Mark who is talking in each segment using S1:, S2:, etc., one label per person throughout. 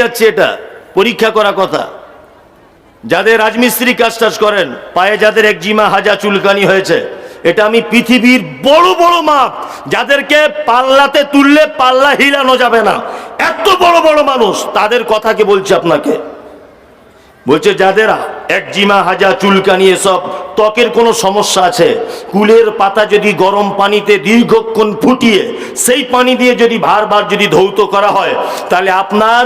S1: যাচ্ছে এটা, পরীক্ষা করা কথা। যাদের রাজমিস্ত্রি কাজ টাজ করেন, পায়ে যাদের একজিমা হাজা চুলকানি হয়েছে, এটা আমি পৃথিবীর বড় বড় মাপ, যাদেরকে পাল্লাতে তুললে পাল্লা হিলানো যাবে না। এত বড় বড় মানুষ, তাদের কথাকে বলছি আপনাকে। বলছে, যাদের একজিমা হাজা চুলকানি এসব ত্বকের কোনো সমস্যা আছে, কুলের পাতা যদি গরম পানিতে দীর্ঘক্ষণ ফুটিয়ে সেই পানি দিয়ে যদি বারবার যদি ধৌত করা হয়, তাহলে আপনার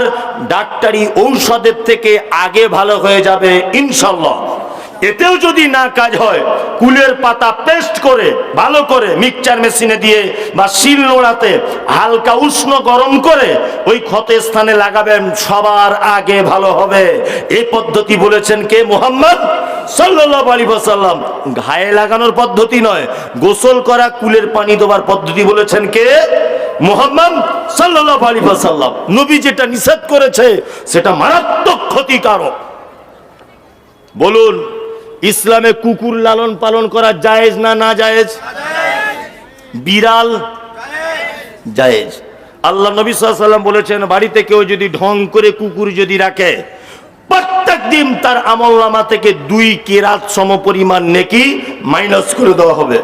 S1: ডাক্তারি ঔষধের থেকে আগে ভালো হয়ে যাবে ইনশাল্লাহ। এতেও যদি না কাজ হয়, কুলের পাতা পেস্ট করে, ভালো করে মিক্সচার মেশিনে দিয়ে বা শিল নোড়াতে হালকা উষ্ণ গরম করে ওই ক্ষতের স্থানে লাগাবেন, সবার আগে ভালো হবে। এই পদ্ধতি বলেছেন কে? মোহাম্মদ সাল্লাল্লাহু আলাইহি ওয়াসাল্লাম। ঘায়ে লাগানোর পদ্ধতি নয়, গোসল করা, কুলের পানি দেওয়ার পদ্ধতি বলেছেন কে? মোহাম্মদ সাল্লাল্লাহু আলাইহি ওয়াসাল্লাম। নবী যেটা নিষেধ করেছে, সেটা মারাত্মক ক্ষতিকারক। বলুন ইসলামে কুকুর লালন পালন করা জায়েজ না না জায়েজ? বিড়াল জায়েজ। আল্লাহ নবী সাল্লাম বলেছেন, বাড়িতে কেউ যদি ঢং করে কুকুর যদি রাখে, প্রত্যেক দিন তার আমল নামা থেকে দুই কেরাত সম পরিমাণ নেকি মাইনাস করে দেওয়া হবে।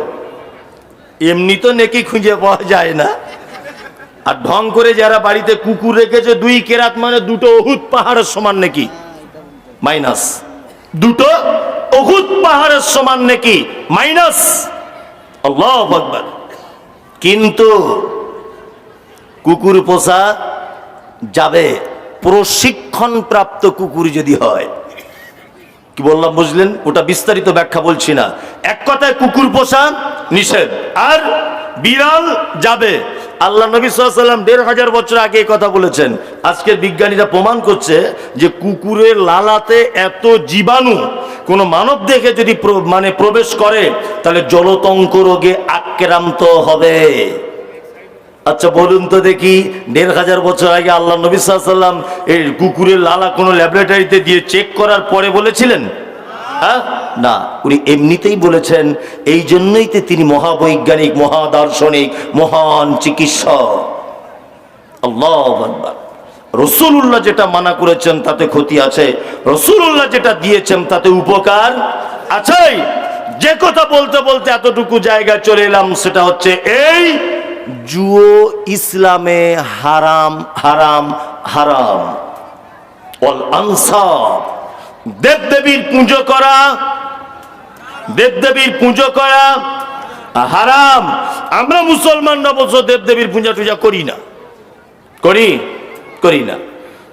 S1: এমনি তো নেকি খুঁজে পাওয়া যায় না। আর ঢং করে যারা বাড়িতে কুকুর রেখেছে, দুই কেরাত মানে দুটো অহুত পাহাড়ের সমান নাকি মাইনাস। দুটো অহুত পাহাড়ের সমান নাকি? মাইনাস? আল্লাহ আকবার। কিন্তু কুকুর পোষা যাবে প্রশিক্ষণ প্রাপ্ত কুকুর যদি হয়। কি বললাম, বুঝলেন? ওটা বিস্তারিত ব্যাখ্যা বলছি না। এক কথায় কুকুর পোষা নিষেধ। আর বিড়াল যাবে আল্লাহ নবী সাল্লাম দেড় হাজার বছর আগে কথা বলেছেন। আজকের বিজ্ঞানীরা প্রমাণ করছে যে কুকুরের লালাতে এত জীবাণু, কোনো মানব দেখে যদি মানে প্রবেশ করে, তাহলে জলতঙ্ক রোগে আক্রান্ত হবে। আচ্ছা বলুন তো দেখি, দেড় হাজার বছর আগে আল্লাহ নবী সাল্লাম এই কুকুরের লালা কোনো ল্যাবরেটরিতে দিয়ে চেক করার পরে বলেছিলেন? হ্যাঁ? না, উনি এমনিতেই বলেছেন, এই জন্যই তো তিনি মহাবৈজ্ঞানিক, মহাদার্শনিক, মহান চিকিৎসক। আল্লাহ রসুল্লাহ যেটা মানা করেছেন, তাতে ক্ষতি আছে। রসুল্লাহ যেটা দিয়েছেন, তাতে উপকার আছে যে কথা বলতে বলতে এতটুকু জায়গায় চলে এলাম, সেটা হচ্ছে এই জুয়ো ইসলামে হারাম হারাম হারাম। অল আনসাব দেবদেবীর পুজো করা, দেবদেবীর পুজো করা হারাম। আমরা মুসলমানরা অবশ্য দেবদেবীর পূজা টুজা করি না। করি? করি না।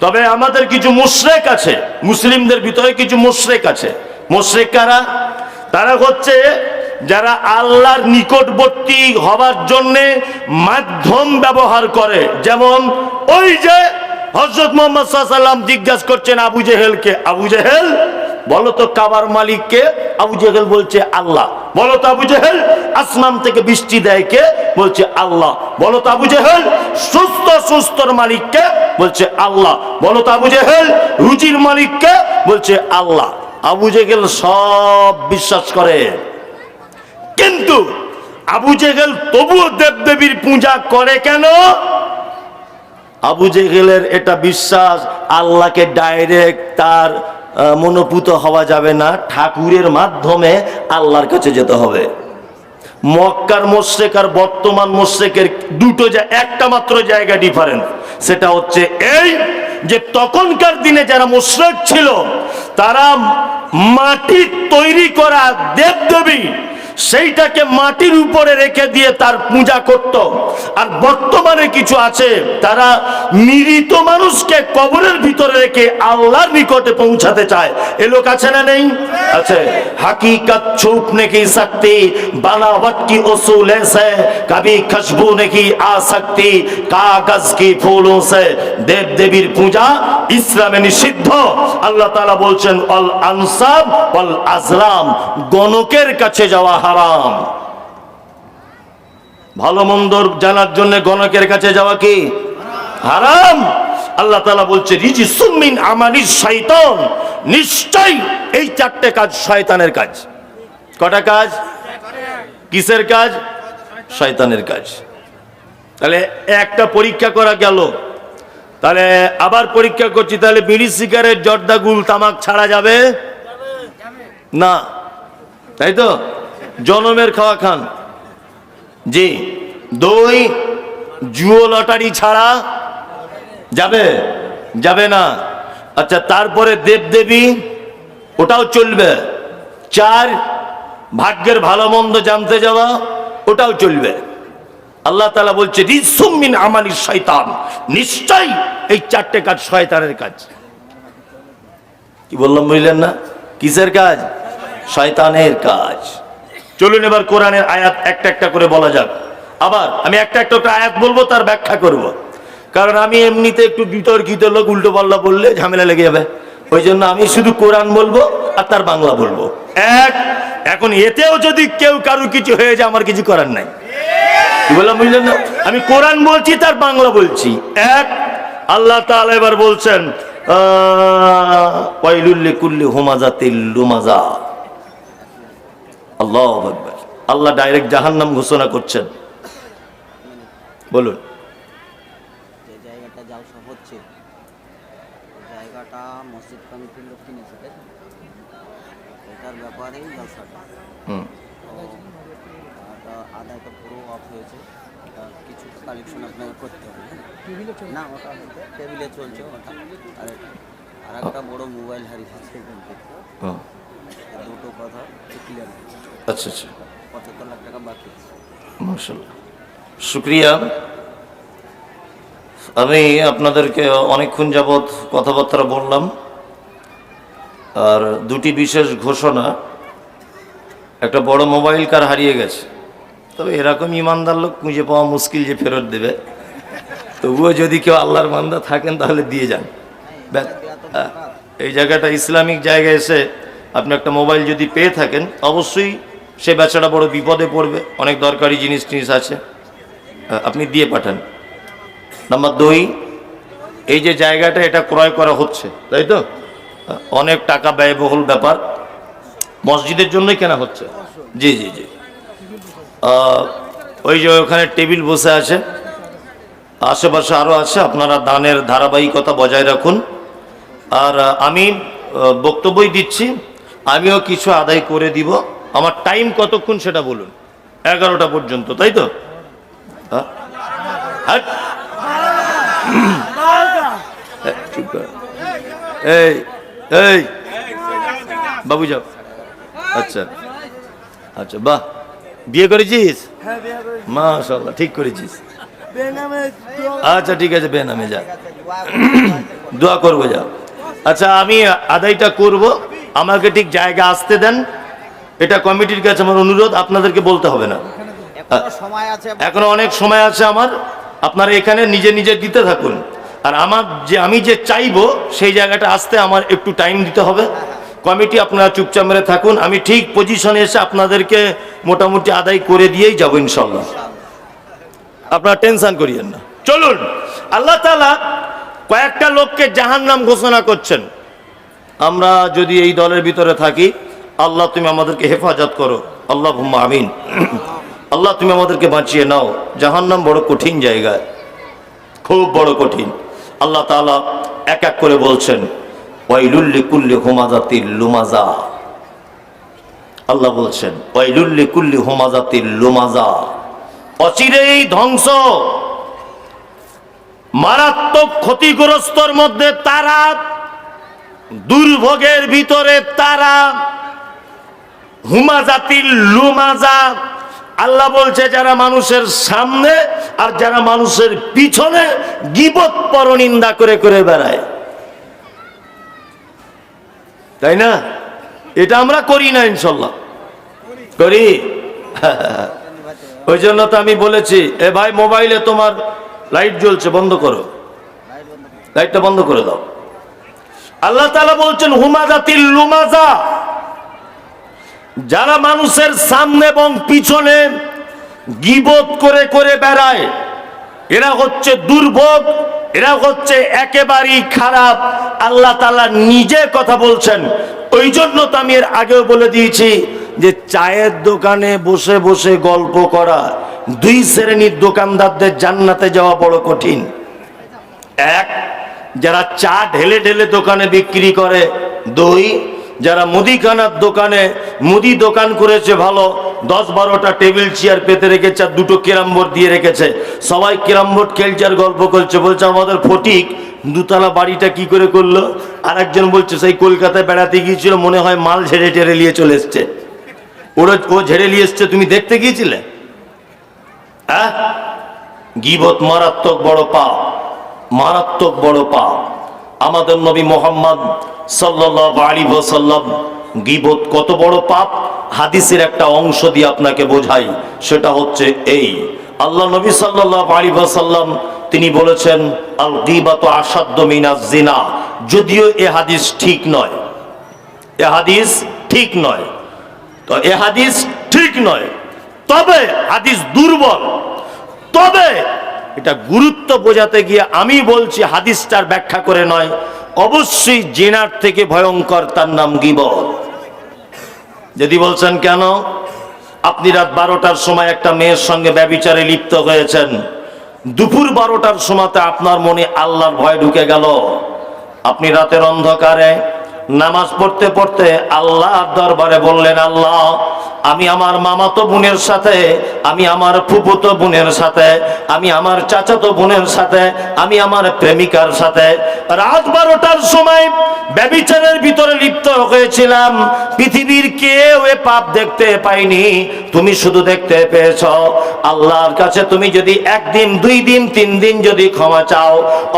S1: তবে আমাদের কিছু মুশরেক আছে। মুসলিমদের ভিতরে কিছু মুশরেক আছে। মুশরেক কারা? তারা হচ্ছে যারা আল্লাহর নিকটবর্তী হবার জন্যে মাধ্যম ব্যবহার করে। যেমন ওই যে হজরত মোহাম্মদ সাল্লাম জিজ্ঞাসা করছেন আবু জেহেলকে, আবু জেহেল, বলো তো কাবার মালিককে? আবু জেহেল বলছে, আল্লাহ। বলো তো আবু জেহেল, আসমান থেকে বৃষ্টি দেয় কে? বলছে, আল্লাহ। বলো তো আবু জেহেল, সুস্থ, সুস্থর মালিককে? বলছে, আল্লাহ। বলো তো আবু জেহেল রুচির মালিককে? বলছে, আল্লাহ। আবু জেহেল সব বিশ্বাস করে। কিন্তু আবু জেহেল তবুও দেবদেবীর পূজা করে কেন? আবু জেহেলের এটা বিশ্বাস, আল্লাহকে ডাইরেক্ট তার মনোপুত হওয়া যাবে না, ঠাকুরের মাধ্যমে আল্লাহর কাছে যেতে হবে। মক্কার মোশেক আর বর্তমান মোশেকের দুটো একটা মাত্র জায়গা ডিফারেন্ট সেটা হচ্ছে এই যে তখনকার দিনে যারা মোশরেক ছিল, তারা মাটির তৈরি করা দেবদেবী সেইটাকে মাটির উপরে রেখে দিয়ে তার পূজা করত। আর বর্তমানে কিছু আছে, তারা মৃত মানুষকে কবরের ভিতরে রেখে আল্লাহর নিকটে পৌঁছাতে চায়। এ লোক আছে না নেই? আছে। হাকিকত ছুপ নাকি শক্তি বানাবট কি অসুল সে কবি খুশবু নাকি আ শক্তি কাগজ কি ফুলো সে। দেব দেবীর পূজা ইসলামে নিষিদ্ধ। আল্লাহ তাআলা বলছেন অল আনসাব অল আজলাম, গণকের কাছে যাওয়া হারাম। ভালো মন্দ জানার জন্য গণকের কাছে যাওয়া কি? হারাম। আল্লাহ তাআলা বলছে, রিজি সুমিন আমানির শয়তান নিশ্চয় এই চারটে কাজ শয়তানের কাজ। কটা কাজ? কিসের কাজ? শয়তানের কাজ। তাহলে একটা পরীক্ষা করা গেল। তাহলে আবার পরীক্ষা করছি, তাহলে বিড়ি, সিগারেট, জর্দা, গুল, তামাক ছাড়া যাবে? না। তাই তো? জনমের খাওয়া খান। জি। দই, জুয়ো লটারি ছাড়া যাবে? যাবে না। আচ্ছা তারপরে দেবদেবী, ওটাও চলবে। চার, ভাগ্যের ভালো মন্দ জানতে যাওয়া, ওটাও চলবে। আল্লাহ তালা বলছে রিসুমিন আমানি শয়তান। নিশ্চয় এই চারটে কাজ শয়তানের কাজ। কি বললাম বুঝলেন না? কিসের কাজ? শয়তানের কাজ। চলুন এবার কোরআনের আয়াত একটা একটা করে বলা যাক। আবার আমি একটা একটা করে আয়াত বলব, তার ব্যাখ্যা করব। কারণ আমি এমনিতে একটু বিতর্কিত লোক উল্টো পাল্লা বললে ঝামেলা লেগে যাবে। ওই জন্য আমি শুধু কোরআন বলব আর তার বাংলা বলব। এক, এখন এতেও যদি কেউ কারু কিছু হয়ে যায়, আমার কিছু করার নাই। আমি কোরআন বলছি, তার বাংলা বলছি। এক, আল্লাহ তাআলা এবার বলছেন কুল্লি আল্লাহ আল্লাহ ডাইরেক্ট জাহান্নাম ঘোষণা করছেন। বলুন
S2: যে জায়গাটা জালসা হচ্ছে ওই জায়গাটা মসজিদ কমিটির লোক কিনেছে তাই তো? এটার ব্যাপারেই জালসাটা
S1: হুম
S2: এটা আদায়টা পুরো অফ হয়েছে এটা কিছু কালেকশন আপনাকে করতে হবে হ্যাঁ? না ওটা টেবিলে চলছে ওটা। আর আর একটা বড় মোবাইল হারিয়েছে এখান থেকে। দুটো কথা ক্লিয়ার
S1: আচ্ছা আচ্ছা।
S2: পঁচাত্তর লাখ টাকা বাকি
S1: শুক্রিয়া। আমি আপনাদেরকে অনেকক্ষণ যাবৎ কথাবার্তা বললাম। আর দুটি বিশেষ ঘোষণা। একটা বড় মোবাইল কার হারিয়ে গেছে। তবে এরকম ইমানদার লোক খুঁজে পাওয়া মুশকিল যে ফেরত দেবে। তবুও যদি কেউ আল্লাহর মান্দা থাকেন, তাহলে দিয়ে যান। এই জায়গাটা ইসলামিক জায়গায় এসে আপনি একটা মোবাইল যদি পেয়ে থাকেন, অবশ্যই সে বেচারা বড় বিপদে পড়বে। অনেক দরকারি জিনিস টিনিস আছে। আপনি দিয়ে পাঠান। নাম্বার দুই, এই যে জায়গাটা, এটা ক্রয় করা হচ্ছে, তাই তো? অনেক টাকা ব্যয়বহুল ব্যাপার। মসজিদের জন্যই কেনা হচ্ছে। জি জি জি। ওই যে ওখানে টেবিল বসে আছে। আশেপাশে আরও আছে আপনারা দানের ধারাবাহিকতা বজায় রাখুন। আর আমি বক্তব্যই দিচ্ছি আমিও কিছু আদায় করে দিব। আমার টাইম কতক্ষণ সেটা বলুন। এগারোটা পর্যন্ত তাই তো? হ্যাঁ? হাট। এই, এই এই বাবু যাও। আচ্ছা। আচ্ছা বাহ। বিয়ে করেছিস? মাশাল্লাহ ঠিক করেছিস। আচ্ছা ঠিক আছে বেনামে যা। দোয়া করব যা। আচ্ছা আমি আদায়টা করব। আমাকে ঠিক জায়গা আসতে দেন। এটা কমিটির কাছে আমার অনুরোধ আপনাদেরকে বলতে হবে না। এখনও অনেক সময় আছে আমার। আপনারা এখানে নিজে নিজে দিতে থাকুন। আর আমার যে আমি যে চাইব সেই জায়গাটা আসতে আমার একটু টাইম দিতে হবে। কমিটি আপনারা চুপচাপ মেরে থাকুন। আমি ঠিক পজিশনে এসে আপনাদেরকে মোটামুটি আদায় করে দিয়েই যাব ইনশাল্লাহ। আপনারা টেনশন করিয়েন না। চলুন। আল্লাহ তালা কয়েকটা লোককে জাহান্নাম ঘোষণা করছেন। আমরা যদি এই দলের ভিতরে থাকি আল্লাহ তুমি আমাদেরকে হেফাজত করো। আল্লাহ আমিন। আল্লাহ তুমি আমাদেরকে বাঁচিয়ে নাও। জাহান্নাম বড় কঠিন জায়গা খুব বড় কঠিন। আল্লাহ তাআলা এক এক করে বলছেন ওয়াইলুল্লি কুল্লি হুমাজাতিল লুমাজা। আল্লাহ বলছেন ওয়াইলুল্লি কুল্লি হুমাজাতিল লুমাজা। অচিরেই ধ্বংস। মারাত্মক ক্ষতিগ্রস্তর মধ্যে তারা, দুর্ভোগের ভিতরে তারা হুমাজাতিল লুমাজা আল্লাহ বলছে যারা মানুষের সামনে আর যারা মানুষের পিছনে গিবত পরনিন্দা করে করে বেড়ায়। তাই না? এটা আমরা করি না ইনশাল্লাহ। করি? ওই জন্য তো আমি বলেছি, এ ভাই, মোবাইলে তোমার লাইট জ্বলছে, বন্ধ করো। লাইটটা বন্ধ করে দাও। আল্লাহ তালা বলছেন, হুমাজাতিল লুমাজা। যারা মানুষের সামনে এবং পিছনে গিবত করে করে বেড়ায়, এরা হচ্ছে দুর্ভোগ, এরা হচ্ছে একেবারেই খারাপ। আল্লাহ তাআলা নিজে কথা বলছেন। ওই জন্য তো আমি এর আগেও বলে দিয়েছি যে চায়ের দোকানে বসে বসে গল্প করা, দুই শ্রেণির দোকানদারদের জান্নাতে যাওয়া বড় কঠিন। এক, যারা চা ঢেলে ঢেলে দোকানে বিক্রি করে। দই, যারা মুদিখানার দোকানে মুদি দোকান করেছে ভালো, দশ বারোটা টেবিল চেয়ার পেতে রেখেছে আর দুটো ক্যারাম বোর্ড দিয়ে রেখেছে। সবাই ক্যারাম বোর্ড খেলছে আর গল্প করছে, বলছে আমাদের ফটিক দুতলা বাড়িটা কি করে করল? আর একজন বলছে, সেই কলকাতায় বেড়াতে গিয়েছিল, মনে হয় মাল ঝেড়ে টেড়ে নিয়ে চলে এসছে। ওরা ও ঝেড়ে নিয়ে এসছে, তুমি দেখতে গিয়েছিলে? হ্যাঁ? গিবত মারাত্মক বড় পাপ, মারাত্মক বড় পাপ। আমাদের নবী মোহাম্মদ সাল্লাল্লাহু আলাইহি ওয়াসাল্লাম গিবত কত বড় পাপ? হাদিসের একটা অংশ দিয়ে আপনাকে বোঝাই, সেটা হচ্ছে এই। আল্লাহ নবী সাল্লাল্লাহু আলাইহি ওয়াসাল্লাম তিনি বলেছেন আল গিবাত আসাদ্দ মিনাজ জিনা। যদিও এ হাদিস ঠিক নয়, এ হাদিস ঠিক নয়। তো এ হাদিস ঠিক নয়। তবে হাদিস দুর্বল। তবে এটা গুরুত্ব বোঝাতে গিয়ে আমি বলছি হাদিসটার ব্যাখ্যা করে নয়। অবশ্যই জেনার থেকে ভয়ঙ্কর তার নাম গিবত যদি বলছেন কেন? আপনি রাত বারোটার সময় একটা মেয়ের সঙ্গে ব্যবিচারে লিপ্ত হয়েছেন। দুপুর বারোটার সময়তে আপনার মনে আল্লাহর ভয় ঢুকে গেল। আপনি রাতের অন্ধকারে নামাজ পড়তে পড়তে আল্লাহর দরবারে বললেন আল্লাহ আমি আমার মামাতো বোনের সাথে, আমি আমার ফুপুতো বোনের সাথে, আমি আমার চাচাতো বোনের সাথে, আমি আমার প্রেমিকার সাথে। রাত বারোটার সময় ব্যবিচারের ভিতরে লিপ্ত হয়েছিলাম। পৃথিবীর কেউ এ পাপ দেখতে পাইনি তুমি শুধু দেখতে পেয়েছ আল্লাহর কাছে। তুমি যদি একদিন, দুই দিন, তিন দিন যদি ক্ষমা চাও,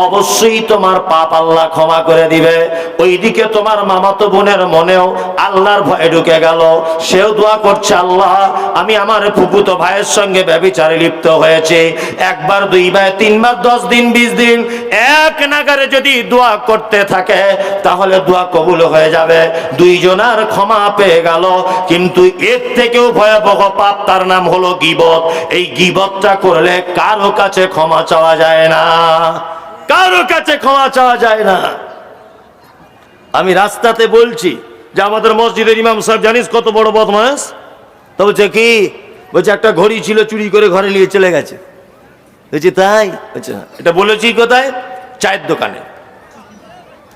S1: অবশ্যই তোমার পাপ আল্লাহ ক্ষমা করে দিবে। ওইদিকে তোমার মামাতো বোনের মনেও আল্লাহর ভয় ঢুকে গেল। সেও দোয়া করছে আল্লাহ, আমি আমার ফুপুতো ভাইয়ের সঙ্গে ব্যবিচারে লিপ্ত হয়েছে। একবার, দুইবার, তিনবার, দশ দিন, বিশ দিন, এক নাগারে যদি দোয়া করতে থাকে, তাহলে দোয়া কবুল হয়ে যাবে। দুইজনার ক্ষমা পেয়ে গেল, কিন্তু এর থেকেও ভয়াবহ পাপ তার নাম হলো গিবত। এই গিবতটা করলে কারও কাছে ক্ষমা চাওয়া যায় না। কারও কাছে ক্ষমা চাওয়া যায় না। আমি রাস্তাতে বলছি যে আমাদের মসজিদের ইমাম সাহেব জানিস কত বড় বদমাস? তো বলছে কি? বলছে, একটা ঘড়ি ছিল, চুরি করে ঘরে নিয়ে চলে গেছে। বলছি, তাই। এটা বলেছি কোথায়? চায়ের দোকানে।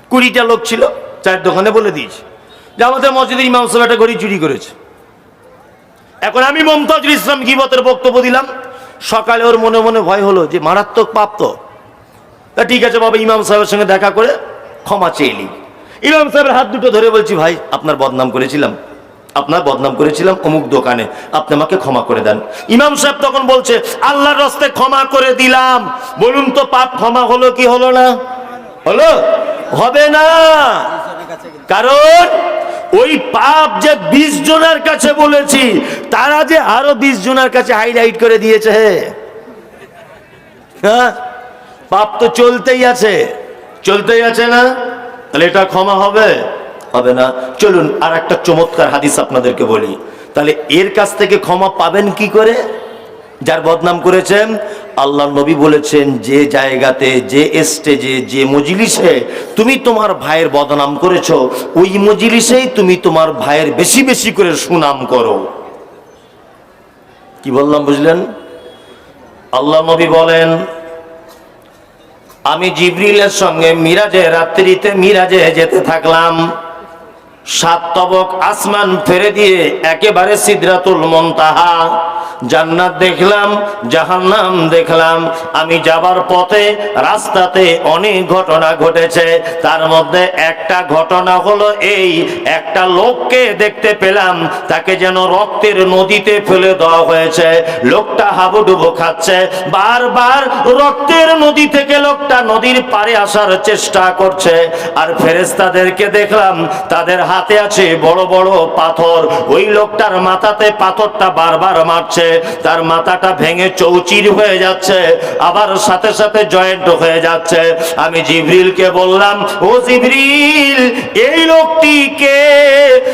S1: কুড়িটা লোক ছিল, চায়ের দোকানে বলে দিয়েছি। যে আমাদের মসজিদের ইমাম সাহেব একটা ঘড়ি চুরি করেছে। এখন আমি মমতাজুল ইসলাম গিবতের বক্তব্য দিলাম। সকালে ওর মনে মনে ভয় হলো যে, মারাত্মক পাপ তো। তা ঠিক আছে, বাবা, ইমাম সাহেবের সঙ্গে দেখা করে ক্ষমা চেয়ে ইমাম সাহেবের হাত দুটো ধরে বলছি, ভাই, আপনার বদনাম করেছিলাম। আপনার বদনাম করেছিলাম অমুক দোকানে। আপনি আমাকে ক্ষমা করে দেন। ইমাম সাহেব তখন বলছে, আল্লাহর রস্তে ক্ষমা করে দিলাম। বলুন তো পাপ ক্ষমা হলো কি হলো না? হলো? হবে না। কারণ ওই পাপ যে বিশ জনের কাছে বলেছি, তারা যে আরও বিশ জনের কাছে হাইলাইট করে দিয়েছে। হ্যাঁ? পাপ তো চলতেই আছে। চলতেই আছে না? তাহলে এটা ক্ষমা হবে। হবে না। চলুন আর একটা চমৎকার হাদিস আপনাদেরকে বলি। তাহলে এর কাছ থেকে ক্ষমা পাবেন কি করে? যার বদনাম করেছেন আল্লাহ নবী বলেছেন, যে জায়গাতে, যে স্টেজে যে মজলিসে তুমি তোমার ভাইয়ের বদনাম করেছ, ওই মজলিসেই তুমি তোমার ভাইয়ের বেশি বেশি করে সুনাম করো। কি বললাম, বুঝলেন? আল্লাহ নবী বলেন, আমি জিবরিলের সঙ্গে মিরাজে, রাত্রিতে মিরাজে যেতে থাকলাম। সাত তবক আসমান ফেরে দিয়ে একেবারে সিদরাতুল মন্তাহা। জান্নাত দেখলাম, জাহান্নাম দেখলাম। আমি যাবার পথে, রাস্তাতে অনেক ঘটনা ঘটেছে। তার মধ্যে একটা ঘটনা হলো এই, একটা লোককে দেখতে পেলাম, তাকে যেন রক্তের নদীতে ফেলে দেওয়া হয়েছে। লোকটা হাবুডুবু খাচ্ছে। বারবার রক্তের নদী থেকে লোকটা নদীর পারে আসার চেষ্টা করছে। আর ফেরেস্তাদেরকে দেখলাম, তাদের হাতে আছে বড় বড় পাথর। ওই লোকটার মাথাতে পাথরটা বারবার মারছে। তার মাথাটা ভেঙে চৌচির হয়ে যাচ্ছে। আবার সাথে সাথে জয়েন্ট হয়ে যাচ্ছে। আমি জিবরিলকে বললাম, ও জিবরিল, এই লোকটিকে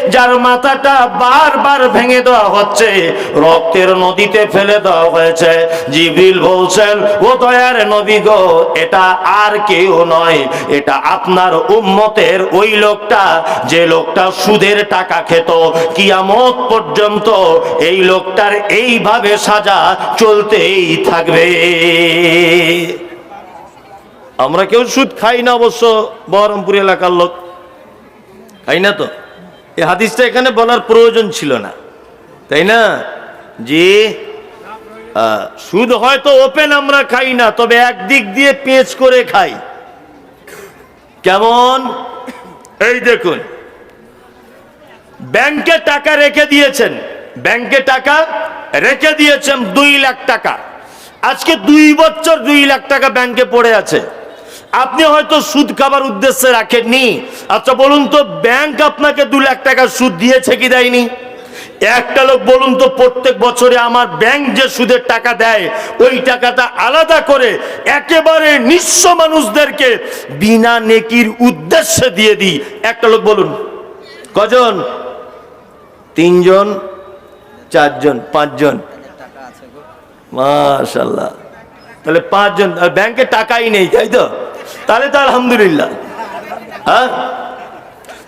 S1: যার মাথাটা বারবার ভেঙে দেওয়া হচ্ছে? রক্তের নদীতে ফেলে দেওয়া হয়েছে। জিবরিল বলছেন, ও দয়ার নবী গো, এটা আর কেউ নয়। এটা আপনার উম্মতের ওই লোকটা। যে লোকটা সুদের টাকা খেত। কিয়ামত পর্যন্ত এই লোকটার এইভাবে সাজা চলতেই থাকবে। আমরা কেউ সুদ খাই না অবশ্য, বহরমপুর এলাকার লোক। খাই না তো? এই হাদিসটা এখানে বলার প্রয়োজন ছিল না। তাই না? যে সুদ হয়তো ওপেন আমরা খাই না, তবে একদিক দিয়ে পেঁচ করে খাই। কেমন? এই দেখুন। ব্যাংকে টাকা রেখে দিয়েছেন। ব্যাংকে টাকা রেখে দিয়েছেন দুই লাখ টাকা। আজকে দুই বছর দুই লাখ টাকা ব্যাংকে পড়ে আছে। আপনি হয়তো সুদ খাবার উদ্দেশ্যে রাখেননি। আচ্ছা বলুন তো, ব্যাংক আপনাকে দু লাখ টাকা সুদ দিয়েছে কি দেয়নি? একটা লোক বলুন তো, প্রত্যেক বছরে আমার ব্যাংক যে সুদের টাকা দেয়, ওই টাকাটা আলাদা করে একেবারে নিঃস্ব মানুষদেরকে বিনা নেকির উদ্দেশ্যে দিয়ে দিই। একটা লোক বলুন, কজন? তিনজন, চারজন, পাঁচজন। মাশাল্লাহ তাহলে পাঁচজন, আর ব্যাংকে টাকাই নেই, তাই তো? তাহলে তো আলহামদুলিল্লাহ। হ্যাঁ?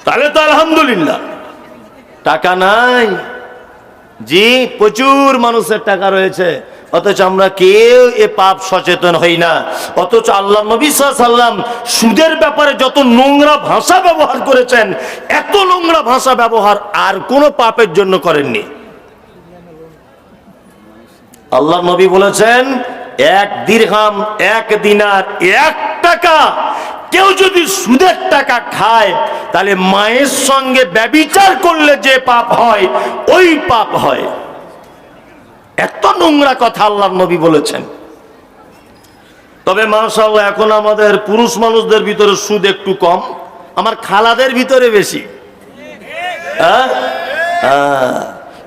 S1: তাহলে তো আলহামদুলিল্লাহ। টাকা নাই। জি, প্রচুর মানুষের টাকা রয়েছে। অথচ আমরা কেউ এ পাপ সচেতন হই না। অথচ আল্লাহ নবী সাল্লাম সুদের ব্যাপারে যত নোংরা ভাষা ব্যবহার করেছেন, এত নোংরা ভাষা ব্যবহার আর কোনো পাপের জন্য করেননি। আল্লাহ নবী বলেছেন, এক দীর্ঘাম এক দিনার এক টাকা। কেউ যদি সুদের টাকা খায়, তাহলে মায়ের সঙ্গে ব্যবিচার করলে যে পাপ হয়, ওই পাপ হয়। এত নোংরা কথা আল্লাহ নবী বলেছেন। তবে মাশাল্লাহ এখন আমাদের পুরুষ মানুষদের ভিতরে সুদ একটু কম, আমার খালাদের ভিতরে বেশি। হ্যাঁ? হ্যাঁ।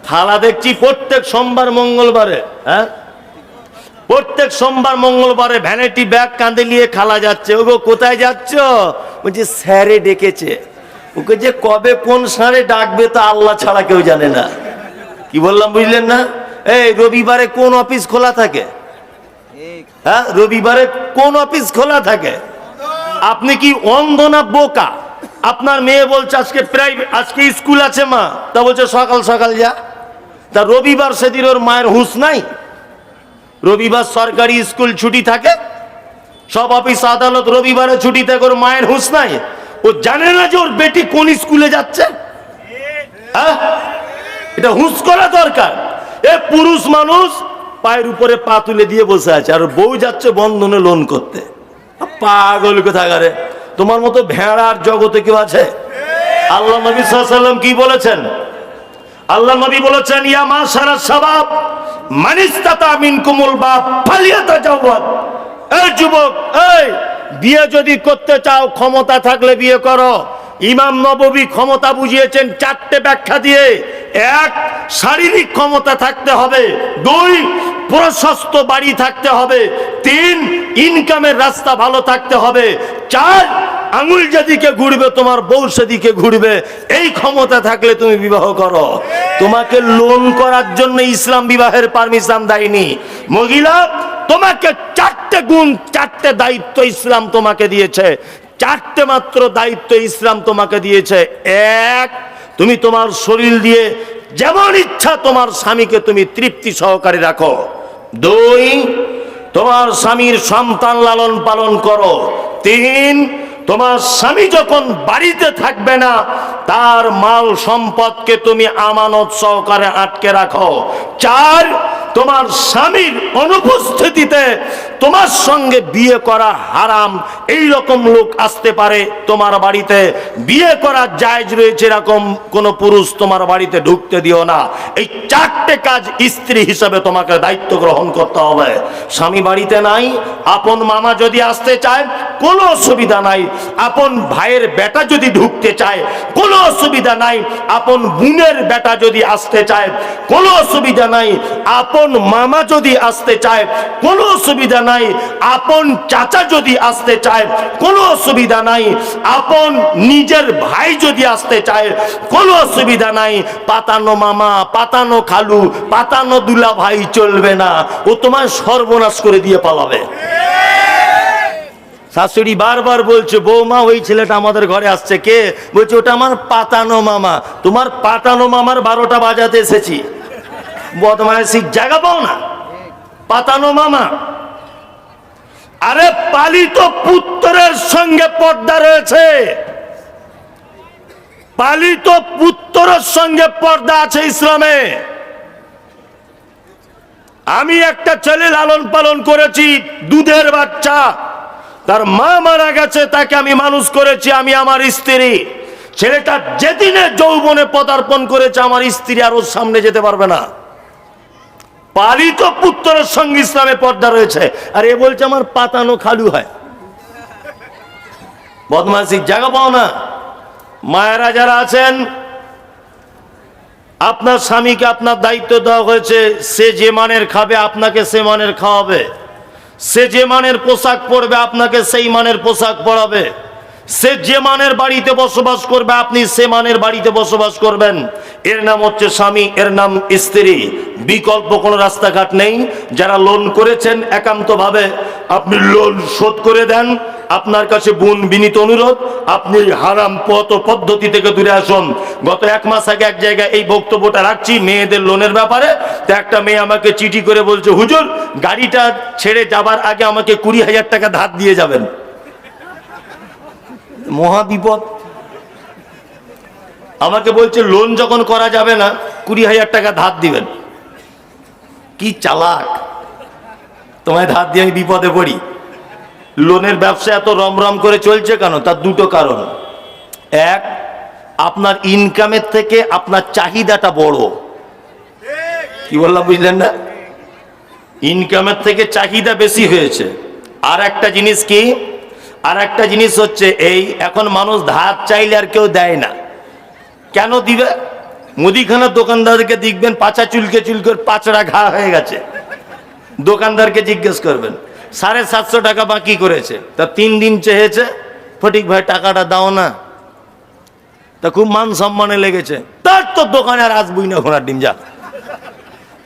S1: খালা দেখছি প্রত্যেক সোমবার, মঙ্গলবারে হ্যাঁ? প্রত্যেক সোমবার, মঙ্গলবারে ভ্যানিটি ব্যাগ কাঁধে নিয়ে খালা যাচ্ছে। ওগো, কোথায় যাচ্ছ? বলছে স্যারে ডেকেছে। ওকে যে কবে কোন সারে ডাকবে তা আল্লাহ ছাড়া কেউ জানে না। কি বললাম, বুঝলেন না? এই, রবিবারে কোন অফিস খোলা থাকে? হ্যাঁ রবিবারে কোন অফিস খোলা থাকে? আপনি কি অন্ধ না বোকা? আপনার মেয়ে বলছে, আজকে প্রাইভেট আজকে স্কুল আছে মা। তা বলছে, সকাল সকাল যা। তা রবিবার সেদিন ওর মায়ের হুঁশ নাই? রবিবার সরকারি স্কুল ছুটি থাকে? সব অফিস আদালত রবিবারে ছুটি থাকে, ওর মায়ের হুঁশ নাই? ও জানে না যে ওর বেটি কোন স্কুলে যাচ্ছে? হ্যাঁ? এটা হুঁশ করা দরকার। এ পুরুষ মানুষ পায়ের উপরে পা তুলে দিয়ে বসে আছে, আর বউ যাচ্ছে বন্ধনে লোন করতে। পাগল কোথাকারে? তোমার মতো ভেড়ার জগতে কেউ আছে? আল্লাহ নবী সাল্লাম কি বলেছেন? আল্লাহ নবী বলেছেন, ইয়া মা সারা সবাব মানিস্তাতা মিন কুমুল বাপ ফালিয়াতা জাওয়াত এই যুবক, এই, বিয়ে যদি করতে চাও, ক্ষমতা থাকলে বিয়ে করো। ইমাম নববী ক্ষমতা বুঝিয়েছেন, চারটে ব্যাখ্যা দিয়ে এক, শারীরিক ক্ষমতা থাকতে হবে। দুই, প্রশস্ত বাড়ি থাকতে হবে। তিন ইনকামের রাস্তা ভালো থাকতে হবে। চার, আঙুল যেদিকে ঘুরবে, তোমার বউ সেদিকে ঘুরবে। এই ক্ষমতা থাকলে তুমি বিবাহ করো। তোমাকে লোন করার জন্য ইসলাম বিবাহের পারমিশন দেয়নি। মহিলা, তোমাকে চারটে গুণ, চারটে দায়িত্ব ইসলাম তোমাকে দিয়েছে। চারটে মাত্র দায়িত্ব ইসলাম তোমাকে দিয়েছে। এক তুমি তোমার শরীর দিয়ে যেমন ইচ্ছা তোমার স্বামীকে তুমি তৃপ্তি সহকারে রাখো। দুই, তোমার স্বামীর সন্তান লালন পালন করো। তিন তোমার স্বামী যখন বাড়িতে থাকবে না, তার মাল সম্পদকে তুমি আমানত সহকারে আটকে রাখো। চার, তোমার স্বামীর অনুপস্থিতিতে তোমার সঙ্গে বিয়ে করা হারাম। এই রকম লোক আসতে পারে তোমার বাড়িতে। বিয়ে করা জায়জ রয়েছে এরকম কোন পুরুষ তোমার বাড়িতে ঢুকতে দিও না। এই চারটে কাজ স্ত্রী হিসাবে তোমাকে দায়িত্ব গ্রহণ করতে হবে। স্বামী বাড়িতে নাই, আপন মামা যদি আসতে চায়, কোনো অসুবিধা নাই। আপন ভাইয়ের বেটা যদি ঢুকতে চায়, কোনো অসুবিধা নাই। আপন বোনের বেটা যদি আসতে চায়, কোনো অসুবিধা নাই। আপন মামা যদি আসতে চায়, কোনো অসুবিধা নাই। আপন চাচা যদি আসতে চায়, কোনো অসুবিধা নাই। আপন নিজের ভাই যদি আসতে চায়, কোনো অসুবিধা নাই। পাতানো মামা, পাতানো খালু, পাতানো দুলা ভাই চলবে না। ও তোমার সর্বনাশ করে দিয়ে পালাবে। শাশুড়ি বারবার বলছে, বৌমা, ওই ছেলেটা আমাদের ঘরে আসছে। কে? বলছে, ওটা আমার পাতানো মামা। তোমার পাতানো মামার বারোটা বাজাতে এসেছি। বদমাইশির জায়গা পাও না। পাতানো মামা। আরে, পালিত পুত্রের সঙ্গে পর্দা রয়েছে। পালিত পুত্রের সঙ্গে পর্দা আছে ইসলামে। আমি একটা ছেলে লালন পালন করেছি, দুধের বাচ্চা। তার মা মারা গেছে, তাকে আমি মানুষ করেছি, আমি আমার স্ত্রী। ছেলেটা যেদিনে যৌবনে পদার্পণ করেছে, আমার স্ত্রী আর ওর সামনে যেতে পারবে না। পালিত পুত্রের সঙ্গে ইসলামে পর্দা রয়েছে। আর এ বলছে, আমার পাতানো খালু হয়। বদমাসির জায়গা পাও না। মায়েরা যারা আছেন, আপনার স্বামীকে আপনার দায়িত্ব দেওয়া হয়েছে, সে যে মানের খাবে, আপনাকে সে মানের খাওয়াবে। সে যে মানের পোশাক পরবে, আপনাকে সেই মানের পোশাক পরাবে। সে যে মানের বাড়িতে বসবাস করবে, আপনি সে মানের বাড়িতে বসবাস করবেন। এর নাম হচ্ছে স্বামী, এর নাম স্ত্রী। বিকল্প কোনো রাস্তাঘাট নেই। যারা লোন করেছেন একান্তভাবে, আপনি লোন শোধ করে দেন। আপনার কাছে বোন বিনীত অনুরোধ, আপনি হারাম পথ পদ্ধতি থেকে দূরে আসুন। গত এক মাস আগে এক জায়গায় এই বক্তব্যটা রাখছি মেয়েদের লোনের ব্যাপারে। তো একটা মেয়ে আমাকে চিঠি করে বলছে, হুজুর, গাড়িটা ছেড়ে যাবার আগে আমাকে কুড়ি হাজার টাকা ধার দিয়ে যাবেন। মহা বিপদ। আমাকে বলছে, লোন যখন করা যাবে না, কুড়ি হাজার টাকা ধার দিবেন। কি চালাক। তোমায় ধার দিয়ে আমি বিপদে পড়ি। লোনের ব্যবসা এত রমরম করে চলছে কেন? তার দুটো কারণ। এক, আপনার ইনকামের থেকে আপনার চাহিদাটা বড়। কি বললাম, বুঝলেন না? ইনকামের থেকে চাহিদা বেশি হয়েছে। আর একটা জিনিস কি? আর একটা জিনিস হচ্ছে এই, এখন মানুষ ধার চাইলে আর কেউ দেয় না। কেন দিবে? মুদিখানার দোকানদারকে দেখবেন পাচা চুলকে চুলকে পাচড়া ঘা হয়ে গেছে। দোকানদারকে জিজ্ঞেস করবেন সাড়ে সাতশো টাকা বাকি করেছে। তা তিন দিন চেয়েছে, ফটিক ভাই টাকাটা দাও না। তা খুব মান সম্মানে লেগেছে। তার তো দোকানে আর আসবই না ঘোড়ার ডিম, যা।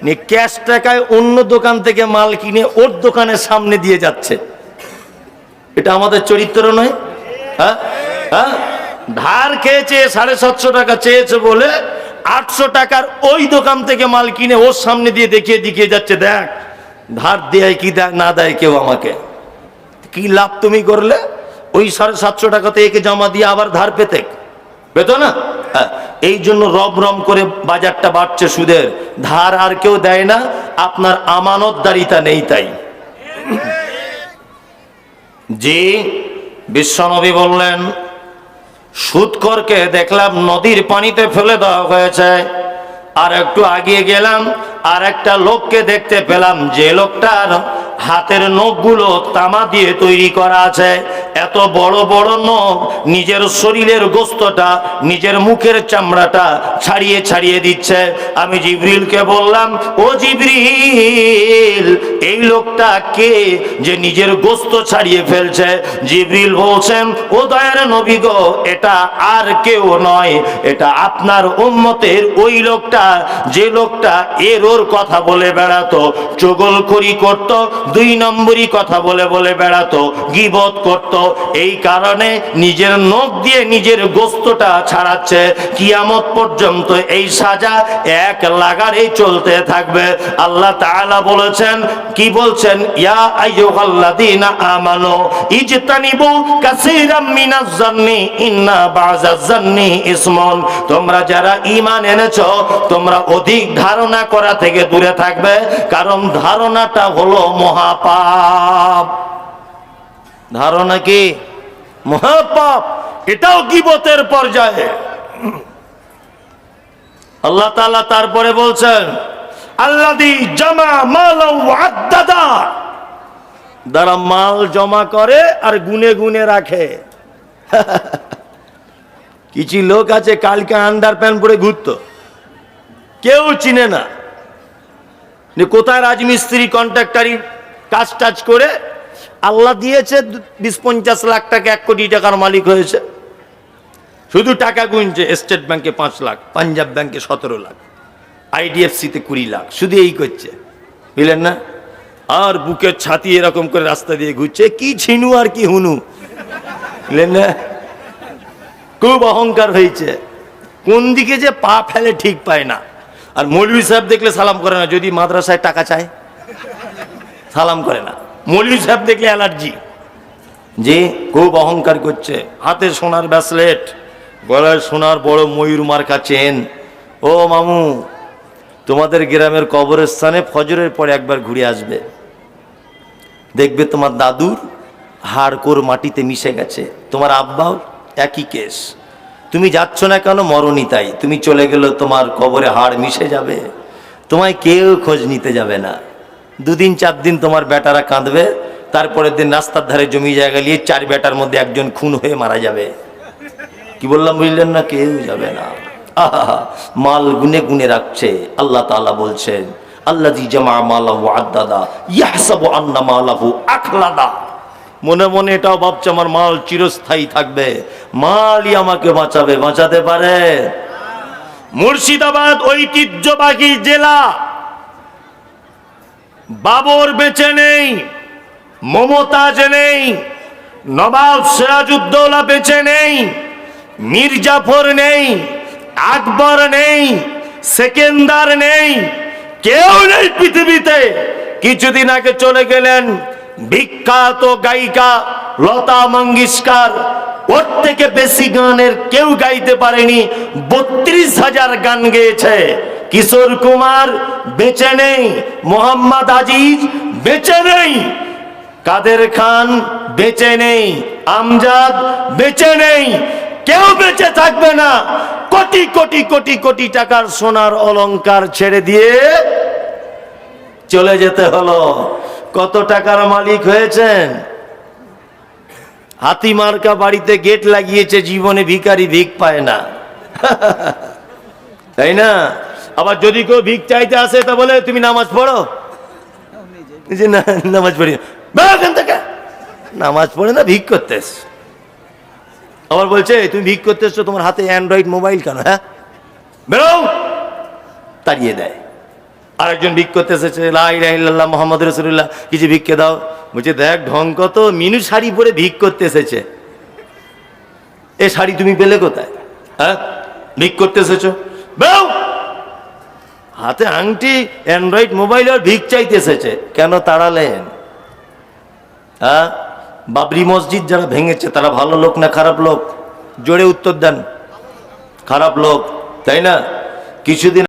S1: নিয়ে ক্যাশ টাকায় অন্য দোকান থেকে মাল কিনে ওর দোকানের সামনে দিয়ে যাচ্ছে। এটা আমাদের চরিত্র নয়। হ্যাঁ? হ্যাঁ? ধার খেয়েছে, সাড়ে সাতশো টাকা চেয়েছে বলে আটশো টাকার ওই দোকান থেকে মাল কিনে ওর সামনে দিয়ে দেখিয়ে দেখিয়ে যাচ্ছে, দেখ। ধার দেয় কি দেয় না দেয় কেউ আমাকে। কি লাভ তুমি করলে? ওই সাড়ে সাতশো টাকাতে একে জমা দিয়ে আবার ধার পেতে। পেতো না? হ্যাঁ, এই জন্য রব রম করে বাজারটা বাড়ছে সুদের। ধার আর কেউ দেয় না আপনার আমানতদারিতা নেই তাই। জি বিশ্বনবী বললেন সুৎকরকে দেখলাম নদীর পানিতে ফেলে দেওয়া হয়েছে। আর একটু আগিয়ে গেলাম আর একটা লোককে দেখতে পেলাম। যে লোকটার হাতের নখগুলো তামা দিয়ে তৈরি করা আছে। এত বড় বড় নখ নিজের শরীরের গোস্তটা, নিজের মুখের চামড়াটা ছাড়িয়ে ছাড়িয়ে দিচ্ছে। আমি জিবরিলকে বললাম, ও জিবরিল, এই লোকটা কে যে নিজের গোস্ত ছাড়িয়ে ফেলছে? জিবরিল বলছেন, ও দয়ার নবী গো, এটা আর কেউ নয়, এটা আপনার উম্মতের ওই লোকটা। যে লোকটা এর ওর কথা বলে বেড়াতো, চগলখড়ি করত দুই নম্বরই কথা বলে বলে বেড়াতো, গিবত করত। এই কারণে নিজের নখ দিয়ে নিজের গোস্তটা ছাড়াচ্ছে। কিয়ামত পর্যন্ত এই সাজা এক লাগারে চলতে থাকবে। আল্লাহ তাআলা বলেছেন, কি বলছেন? ইয়া আইয়ুহাল্লাযীনা আমানু ইজতানিবু কাসীরাম মিনাজ জান্নি ইন্না বাযাজ জান্নি ইসমুন। তোমরা যারা ঈমান এনেছো, তোমরা অধিক ধারণা করা থেকে দূরে থাকবে। কারণ ধারণাটা হলো মহাপাপ। ধারণা কি? মহাপাপ, এটাও গিবতের পর্যায়ে। আল্লাহ তালা তারপরে বলছেন আল্লাদি জামা মাল যারা মাল জমা করে আর গুনে গুনে রাখে। কিছু লোক আছে, কালকে আন্ডার প্যান্ট পরে ঘুরতো। কেউ চিনে না। কোথায় রাজমিস্ত্রি, কন্ট্রাক্টারি? কাজ টাজ করে আল্লাহ দিয়েছে বিশ পঞ্চাশ লাখ টাকা, এক কোটি টাকার মালিক হয়েছে। শুধু টাকা গুনছে, স্টেট ব্যাংকে পাঁচ লাখ, পাঞ্জাব ব্যাংকে সতেরো লাখ আইডিএফসিতে কুড়ি লাখ, শুধু এই করছে। বুঝলেন না? আর বুকের ছাতি এরকম করে রাস্তা দিয়ে ঘুরছে, কি ছিনু আর কি হুনু। বুঝলেন না? খুব অহংকার হয়েছে। কোন দিকে যে পা ফেলে ঠিক পায় না। আর মৌলভী সাহেব দেখলে সালাম করে না, যদি মাদ্রাসায় টাকা চায়? সালাম করে না। মৌলী সাহেব দেখলে অ্যালার্জি। যে খুব অহংকার করছে। হাতে সোনার ব্যাসলেট গলায় সোনার বড় ময়ূর মার্কা চেন ও মামু, তোমাদের গ্রামের কবরস্থানে ফজরের পরে একবার ঘুরে আসবে। দেখবে তোমার দাদুর হাড়কোর মাটিতে মিশে গেছে। তোমার আব্বাও একই কেস তুমি যাচ্ছ না কেন? মরণই তাই। তুমি চলে গেলে তোমার কবরে হাড় মিশে যাবে। তোমায় কেউ খোঁজ নিতে যাবে না। দুদিন, চার দিন তোমার বেটারা কাঁদবে, তারপরের দিন রাস্তার ধারে জমি জায়গা নিয়ে চার বেটার মধ্যে একজন খুন হয়ে মারা যাবে। কি বললাম বুঝলেন না? কেউ যাবে না। আহা মাল গুনে গুনে রাখছে, আল্লাহ তালা বলছেন আল্লাহ জামা মালাহু আদাদা, ইয়াহসাবু আন্না মালাহু আখলাদা। মনে মনে এটাও ভাবছে, আমার মাল চিরস্থায়ী থাকবে। মালই আমাকে বাঁচাবে। বাঁচাতে পারে? মুর্শিদাবাদ ঐতিহ্যবাহী জেলা। বাবর বেঁচে নেই মমতাজ নেই, নবাব সিরাজউদ্দৌলা বেঁচে নেই, মির্জাফর নেই, আকবর নেই, সেকেন্দার নেই, কেউ নেই পৃথিবীতে। কিছুদিন আগে চলে গেলেন বিখ্যাত গায়িকা লতা মঙ্গেশকর। ওর থেকে বেশি গানের কেউ গাইতে পারেনি, বত্রিশ হাজার গান গেয়েছে। কিশোর কুমার বেঁচে নেই, মোহাম্মদ আজিজ বেঁচে নেই, কাদের খান বেঁচে নেই, আমজাদ বেঁচে নেই, কেউ বেঁচে থাকবে না। কোটি কোটি কোটি কোটি টাকার সোনার অলংকার ছেড়ে দিয়ে চলে যেতে হলো। কত টাকার মালিক হয়েছেন? হাতি মার্কা বাড়িতে গেট লাগিয়েছে, জীবনে ভিখারি ভিক পায় না। তাই না? আবার যদি কেউ ভিক চাইতে আসে, তা বলে, তুমি নামাজ পড়ো? যে না, নামাজ পড়ি। থেকে। নামাজ পড়ে না, ভিক করতে। আবার বলছে, তুমি ভিক করতে তোমার হাতে অ্যান্ড্রয়েড মোবাইল কেন হ্যাঁ? বেরো। তাড়িয়ে দেয়। আরেকজন ভিক করতে এসেছে লাইল্লাহ মোহাম্মদ রসুল্লাহ কিছু ভিক্ষে দাও? বলছে, দেখ, ঢং কত, মিনু শাড়ি পরে ভিক করতে এসেছে। এ শাড়ি তুমি পেলে কোথায় হ্যাঁ? ভিক করতে এসেছ। বেরো। হাতে আংটি অ্যান্ড্রয়েড মোবাইল আর ভিক চাইতে এসেছে। কেন তাড়ালেন? হ্যাঁ? বাবরি মসজিদ যারা ভেঙেছে, তারা ভালো লোক না খারাপ লোক? জোরে উত্তর দেন। খারাপ লোক, তাই না? কিছুদিন